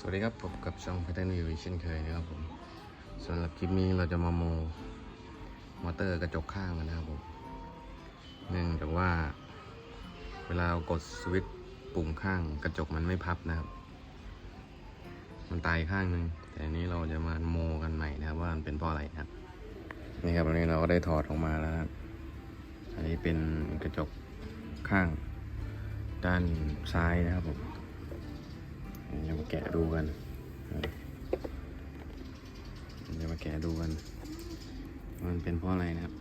สวัสดีครับผมกับช่องพัฒนาอยู่เช่นเคยนะครับผมสำหรับคลิปนี้เราจะมาโมมอเตอร์กระจกข้างกันนะครับผมเนื่องจากว่า เวลาเรากดสวิตช์ปุ่มข้างกระจกมันไม่พับนะครับ มันตายข้างหนึ่งแต่อันนี้เราจะมาโมกันใหม่นะครับว่ามันเป็นเพราะอะไรนะครับนี่ครับวันนี้เราก็ได้ถอดออกมาแล้วครับอันนี้เป็นกระจกข้างด้านซ้ายนะครับผม เดี๋ยวมาแกะดูกัน เดี๋ยวมาแกะดูกัน มันเป็นเพราะอะไรนะครับ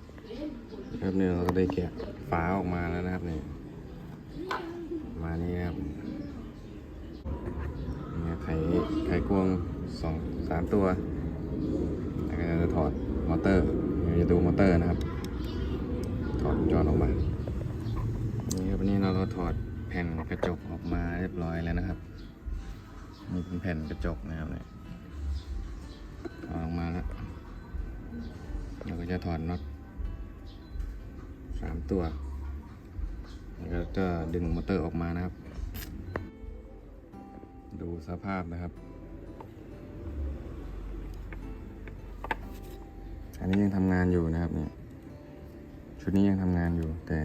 ครับเนี่ยเราก็ได้แกะฝาออกมาแล้วนะครับเนี่ยมานี่ครับเนี่ยไขไขควงสองสามตัวแล้วก็จะถอดมอเตอร์เดี๋ยวจะดูมอเตอร์นะครับ ถอดจอออกมา นี่ครับนนี้เราก็ถอดแผ่นกระจกออกมาเรียบร้อยแล้วนะครับ นี่เป็นแผ่นกระจกนะครับเนี่ยเอาออกมาแล้วเราก็จะถอดน็อตสามตัว แล้วก็จะดึงมอเตอร์ออกมานะครับ ดูสภาพนะครับ อันนี้ยังทำงานอยู่นะครับเนี่ย ชุดนี้ยังทำงานอยู่แต่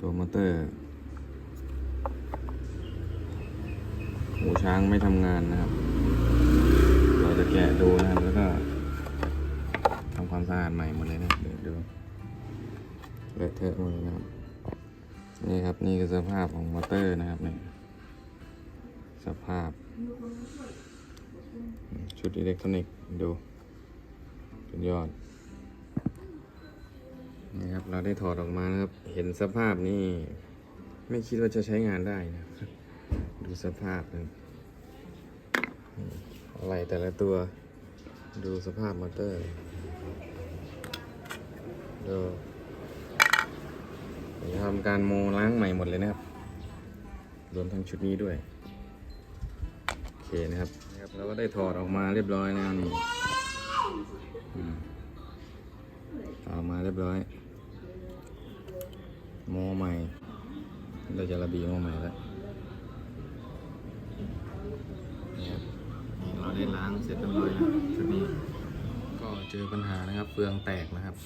ตัวมอเตอร์ หูช้างไม่ทำงานนะครับ เราจะแกะดูนะครับแล้วก็ทำความสะอาดใหม่หมดเลยนะเดี๋ยวดูเลอะเทอะหมดเลยนะครับ นี่ครับนี่คือสภาพของมอเตอร์นะครับเนี่ยสภาพ ชุดอิเล็กทรอนิกส์ดูสุดยอดนี่ครับเราได้ถอดออกมานะครับ เห็นสภาพนี่ ไม่คิดว่าจะใช้งานได้นะครับ ดูสภาพนะอะไรแต่ละตัว ดูสภาพมอเตอร์ดูทำการโมล้างใหม่หมดเลยนะครับ รวมทั้งชุดนี้ด้วย โอเคนะครับนะครับเราก็ได้ถอดออกมาเรียบร้อยแล้วนี่ออดออกมาเรียบร้อย โมใหม่ เราจะระบีโมใหม่แล้ว เนี่ยนี่เรา ได้ล้างเสร็จเรียบร้อยแล้วชุดนี้ ก็เจอปัญหานะครับ เฟืองแตกนะครับ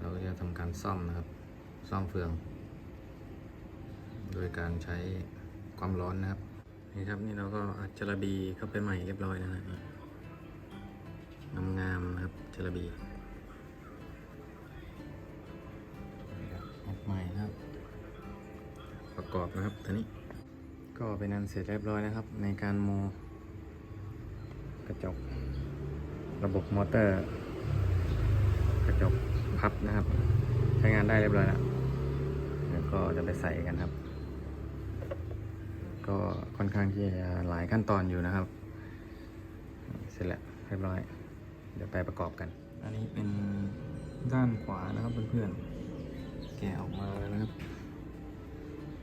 เราก็จะทำการซ่อมนะครับ ซ่อมเฟือง โดยการใช้ความร้อนนะครับ นี่ครับนี่เราก็อัดจระบีเข้าไปใหม่เรียบร้อยแล้วนะงามๆนะครับจระบีอัดใหม่นะครับ ประกอบนะครับทีนี้ก็เป็นอันเสร็จเรียบร้อยนะครับ ในการโม กระจก ระบบมอเตอร์ กระจกพับนะครับ ใช้งานได้เรียบร้อยแล้วเดี๋ยวก็จะไปใส่กันครับ ก็ค่อนข้างที่จะหลายขั้นตอนอยู่นะครับ เสร็จแล้วเรียบร้อย เดี๋ยวไปประกอบกัน อันนี้เป็นด้านขวานะครับเพื่อนๆ แกะออกมาแล้วนะครับ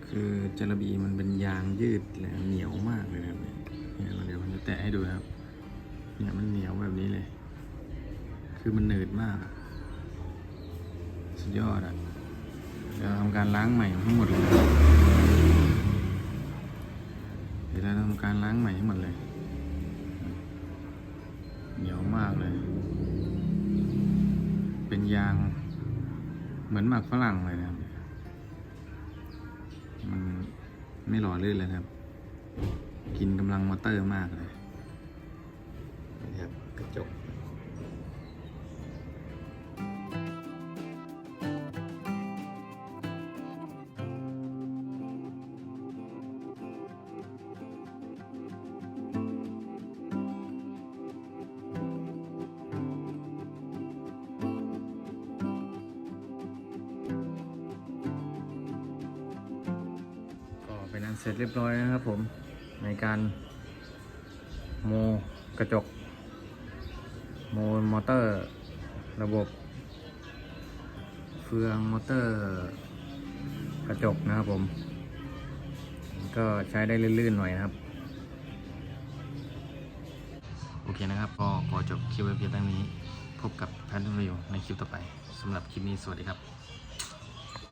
คือจระบีมันเป็นยางยืดและเหนียวมากเลยนะครับเนี่เดี๋ยวผมจะแตะให้ดูครับ เนี่ยมันเหนียวแบบนี้เลย คือมันหนืดมาก สุดยอดอะเดี๋ยวทำการล้างใหม่ทั้งหมดเลยเดี๋ยวเราทำการล้างใหม่ทั้งหมดเลย เหนียวมากเลย เป็นยางเหมือนหมักฝรั่งเลยนะครับ มันไม่หล่อลื่นเลยครับ กินกำลังมอเตอร์มากเลย กระจกก็เป็นอันเสร็จเรียบร้อยนะครับผมในการโมกระจก โมมอเตอร์ ระบบ เฟืองมอเตอร์ กระจกนะครับผม ก็ใช้ได้ลื่นๆหน่อยนะครับ โอเคนะครับก็ขอจบคลิปไว้เพียงเท่านี้ พบกับแพทย์รีวิวในคลิปต่อไปสำหรับคลิปนี้สวัสดีครับ